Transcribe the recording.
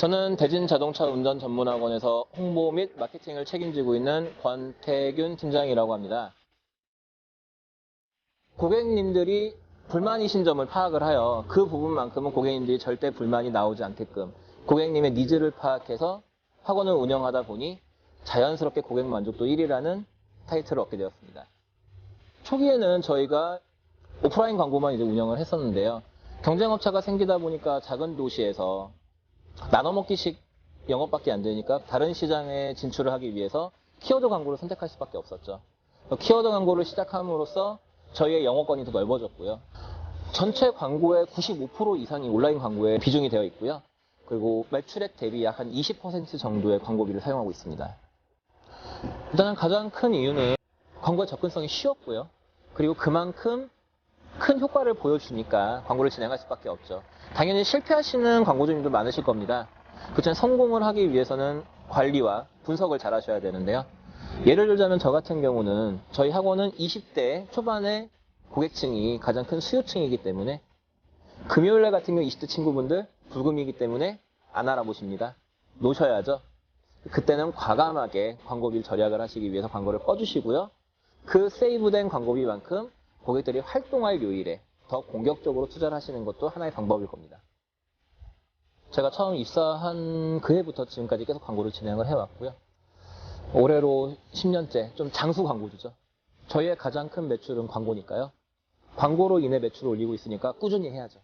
저는 대진 자동차 운전 전문학원에서 홍보 및 마케팅을 책임지고 있는 권태균 팀장이라고 합니다. 고객님들이 불만이신 점을 파악을 하여 그 부분만큼은 고객님들이 절대 불만이 나오지 않게끔 고객님의 니즈를 파악해서 학원을 운영하다 보니 자연스럽게 고객 만족도 1위라는 타이틀을 얻게 되었습니다. 초기에는 저희가 오프라인 광고만 이제 운영을 했었는데요. 경쟁업체가 생기다 보니까 작은 도시에서 나눠먹기식 영업밖에 안 되니까 다른 시장에 진출을 하기 위해서 키워드 광고를 선택할 수밖에 없었죠. 키워드 광고를 시작함으로써 저희의 영업권이 더 넓어졌고요. 전체 광고의 95% 이상이 온라인 광고에 비중이 되어 있고요. 그리고 매출액 대비 약 한 20% 정도의 광고비를 사용하고 있습니다. 일단 가장 큰 이유는 광고의 접근성이 쉬웠고요. 그리고 그만큼 큰 효과를 보여주니까 광고를 진행할 수밖에 없죠. 당연히 실패하시는 광고주님도 많으실 겁니다. 그렇지만 성공을 하기 위해서는 관리와 분석을 잘 하셔야 되는데요. 예를 들자면 저 같은 경우는 저희 학원은 20대 초반의 고객층이 가장 큰 수요층이기 때문에 금요일날 같은 경우 20대 친구분들 불금이기 때문에 안 알아보십니다. 놓으셔야죠. 그때는 과감하게 광고비를 절약을 하시기 위해서 광고를 꺼주시고요. 그 세이브된 광고비만큼 고객들이 활동할 요일에 더 공격적으로 투자를 하시는 것도 하나의 방법일 겁니다. 제가 처음 입사한 그 해부터 지금까지 계속 광고를 진행을 해왔고요. 올해로 10년째 좀 장수 광고주죠. 저희의 가장 큰 매출은 광고니까요. 광고로 인해 매출을 올리고 있으니까 꾸준히 해야죠.